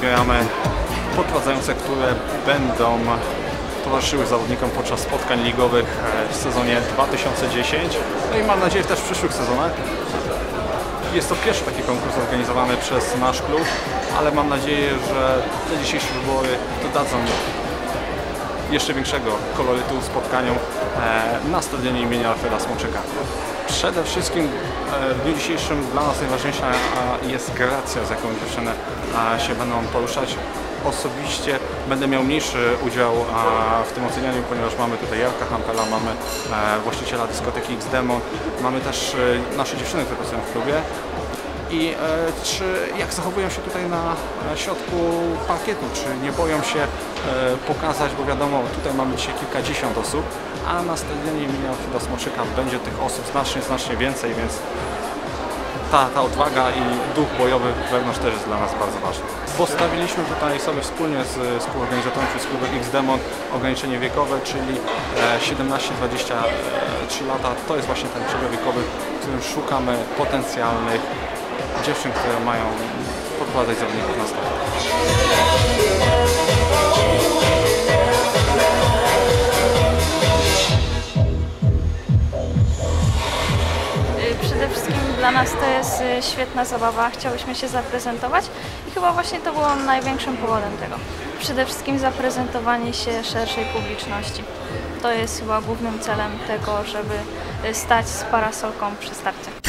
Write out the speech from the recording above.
wybieramy podprowadzające, które będą towarzyszyły zawodnikom podczas spotkań ligowych e, w sezonie 2010, no i mam nadzieję też w przyszłych sezonach. Jest to pierwszy taki konkurs organizowany przez nasz klub, ale mam nadzieję, że te dzisiejsze wybory dodadzą jeszcze większego kolorytu spotkaniom e, na stadionie imienia Alfreda Smoczyka. Przede wszystkim e, w dniu dzisiejszym dla nas najważniejsza jest gracja, z jaką dziewczyny się będą poruszać. Osobiście będę miał mniejszy udział w tym ocenianiu, ponieważ mamy tutaj Jarka Hampela, mamy e, właściciela dyskoteki X-Demo, mamy też e, nasze dziewczyny, które pracują w klubie i e, czy jak zachowują się tutaj na e, środku parkietu, czy nie boją się e, pokazać, bo wiadomo, tutaj mamy dzisiaj kilkadziesiąt osób, a na stadionie imienia Alfreda Smoczyka będzie tych osób znacznie, znacznie więcej, więc ta, ta odwaga i duch bojowy wewnątrz też jest dla nas bardzo ważny. Postawiliśmy tutaj sobie wspólnie z współorganizatorem klub X-Demon ograniczenie wiekowe, czyli e, 17-23 lata. To jest właśnie ten przedział wiekowy, w którym szukamy potencjalnych dziewczyn, które mają podprowadzać zawodników na start. Przede wszystkim dla nas to jest y, świetna zabawa, chciałyśmy się zaprezentować i chyba właśnie to było największym powodem tego. Przede wszystkim zaprezentowanie się szerszej publiczności. To jest chyba głównym celem tego, żeby y, stać z parasolką przy starcie.